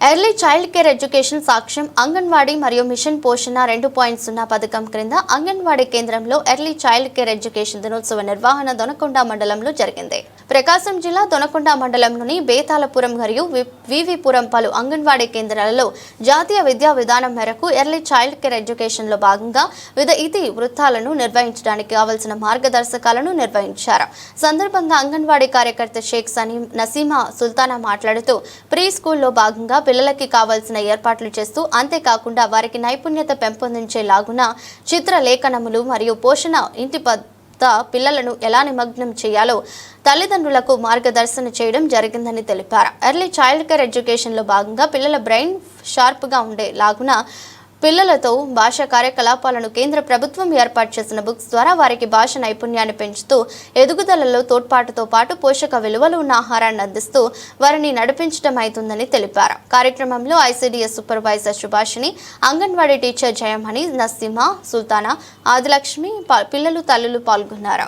Early child care education సాక్ష్యం అంగన్వాడీ మరియు machine పోషణ రెండు పాయింట్ సున్నా పథకం క్రింద అంగన్వాడీ కేంద్రంలో ఎర్లీ చైల్డ్ కేర్ ఎడ్యుకేషన్ దినోత్సవ నిర్వహణ దొనకొండ మండలంలో జరిగింది. ప్రకాశం జిల్లా దొనకొండ మండలంలోని బేతాలపురం మరియు వి- వివిపురం పలు అంగన్వాడీ కేంద్రాలలో జాతీయ విద్యా విధానం మేరకు ఎర్లీ చైల్డ్ కేర్ ఎడ్యుకేషన్లో భాగంగా వివిధ ఇతి వృత్తాలను నిర్వహించడానికి కావలసిన మార్గదర్శకాలను నిర్వహించారు. సందర్భంగా అంగన్వాడీ కార్యకర్త షేక్ సనీం నసీమా సుల్తానా మాట్లాడుతూ ప్రీ స్కూల్లో భాగంగా పిల్లలకి కావాల్సిన ఏర్పాట్లు చేస్తూ అంతేకాకుండా వారికి నైపుణ్యత పెంపొందించేలాగున చిత్రలేఖనములు మరియు పోషణ ఇంటి పిల్లలను ఎలా నిమగ్నం చేయాలో తల్లిదండ్రులకు మార్గదర్శన చేయడం జరిగిందని తెలిపారు. ఎర్లీ చైల్డ్ కేర్ ఎడ్యుకేషన్లో భాగంగా పిల్లల బ్రెయిన్ షార్ప్గా ఉండే లాగున పిల్లలతో భాషా కార్యకలాపాలను కేంద్ర ప్రభుత్వం ఏర్పాటు చేసిన బుక్స్ ద్వారా వారికి భాష నైపుణ్యాన్ని పెంచుతూ ఎదుగుదలలో తోడ్పాటుతో పాటు పోషక విలువలు ఉన్న ఆహారాన్ని అందిస్తూ వారిని నడిపించడం అవుతుందని తెలిపారు. కార్యక్రమంలో ICDS supervisor Subhashini Anganwadi teacher Jayamani Naseema Sultana Adilakshmi ప- పిల్లలు తల్లులు పాల్గొన్నారు.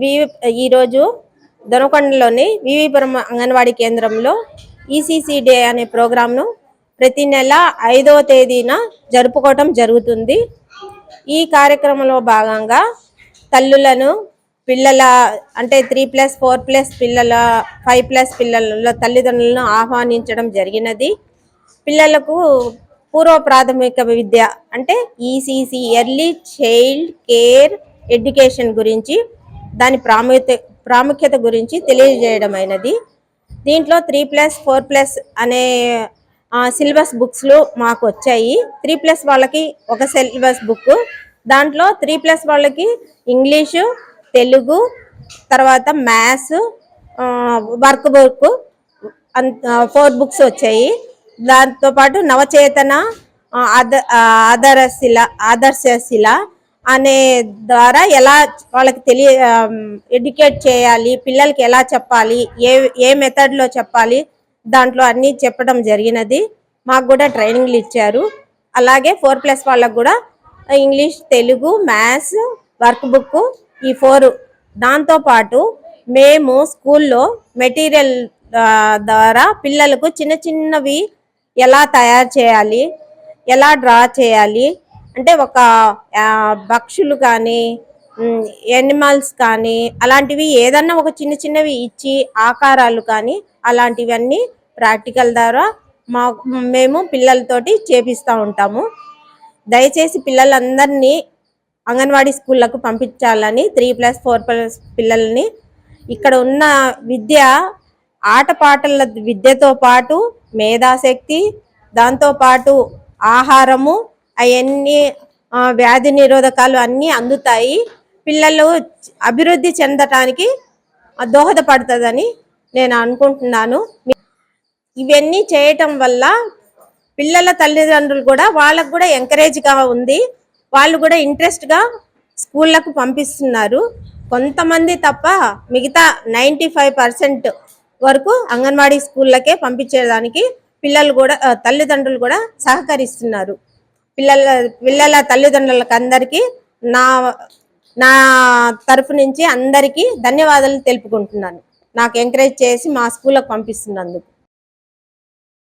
వి- ఈరోజు దొనకొండలోని వివిపురం అంగన్వాడీ కేంద్రంలో ఈసీసీ డే అనే ప్రోగ్రాంను ప్రతి నెల ఐదవ తేదీన జరుపుకోవటం జరుగుతుంది. ఈ కార్యక్రమంలో భాగంగా తల్లులను పిల్లల అంటే త్రీ ప్లస్ ఫోర్ ప్లస్ పిల్లల ఫైవ్ ప్లస్ పిల్లల తల్లిదండ్రులను ఆహ్వానించడం జరిగినది. పిల్లలకు పూర్వ ప్రాథమిక విద్య అంటే ECC early child care education గురించి దాని ప్రాముఖ్యత ప్రాముఖ్యత గురించి తెలియజేయడమైనది. దీంట్లో త్రీ ప్లస్ ఫోర్ ప్లస్ అనే సిలబస్ బుక్స్లు మాకు వచ్చాయి. త్రీ ప్లస్ వాళ్ళకి ఒక సిలబస్ బుక్ దాంట్లో త్రీ ప్లస్ వాళ్ళకి ఇంగ్లీషు తెలుగు తర్వాత maths work book four books వచ్చాయి. దాంతోపాటు నవచేతన ఆ, ఆద ఆదర్శశిల అనే ద్వారా ఎలా వాళ్ళకి తెలియ ఎడ్యుకేట్ చేయాలి పిల్లలకి ఎలా చెప్పాలి ఏ ఏ మెథడ్లో చెప్పాలి దాంట్లో అన్నీ చెప్పడం జరిగినది. మాకు కూడా ట్రైనింగ్లు ఇచ్చారు. అలాగే ఫోర్ ప్లస్ వాళ్ళకు కూడా English Telugu maths work book ఈ ఫోర్. దాంతోపాటు మేము స్కూల్లో మెటీరియల్ ద్వారా పిల్లలకు చిన్న చిన్నవి ఎలా తయారు చేయాలి ఎలా డ్రా చేయాలి అంటే ఒక పక్షులు కానీ ఎనిమల్స్ కానీ అలాంటివి ఏదన్నా ఒక చిన్న చిన్నవి ఇచ్చి ఆకారాలు కానీ అలాంటివన్నీ ప్రాక్టికల్ ద్వారా మా మేము పిల్లలతోటి చేపిస్తూ ఉంటాము. దయచేసి పిల్లలందరినీ అంగన్వాడీ స్కూళ్ళకు పంపించాలని త్రీ ప్లస్ ఫోర్ ప్లస్ పిల్లల్ని ఇక్కడ ఉన్న విద్య ఆటపాటల విద్యతో పాటు మేధాశక్తి దాంతోపాటు ఆహారము అవన్నీ వ్యాధి నిరోధకాలు అన్నీ అందుతాయి. పిల్లలు అభివృద్ధి చెందటానికి దోహదపడుతుందని నేను అనుకుంటున్నాను. ఇవన్నీ చేయటం వల్ల పిల్లల తల్లిదండ్రులు కూడా వాళ్ళకు కూడా ఎంకరేజ్గా ఉంది. వాళ్ళు కూడా ఇంట్రెస్ట్గా స్కూళ్ళకు పంపిస్తున్నారు. కొంతమంది తప్ప మిగతా నైంటీ ఫైవ్ పర్సెంట్ వరకు అంగన్వాడీ స్కూళ్ళకే పంపించేదానికి పిల్లలు కూడా తల్లిదండ్రులు కూడా సహకరిస్తున్నారు. పిల్లల పిల్లల తల్లిదండ్రులకు అందరికీ నా నా తరఫు నుంచి అందరికీ ధన్యవాదాలు తెలుపుకుంటున్నాను. నాకు ఎంకరేజ్ చేసి మా స్కూళ్ళకు పంపిస్తున్నందుకు.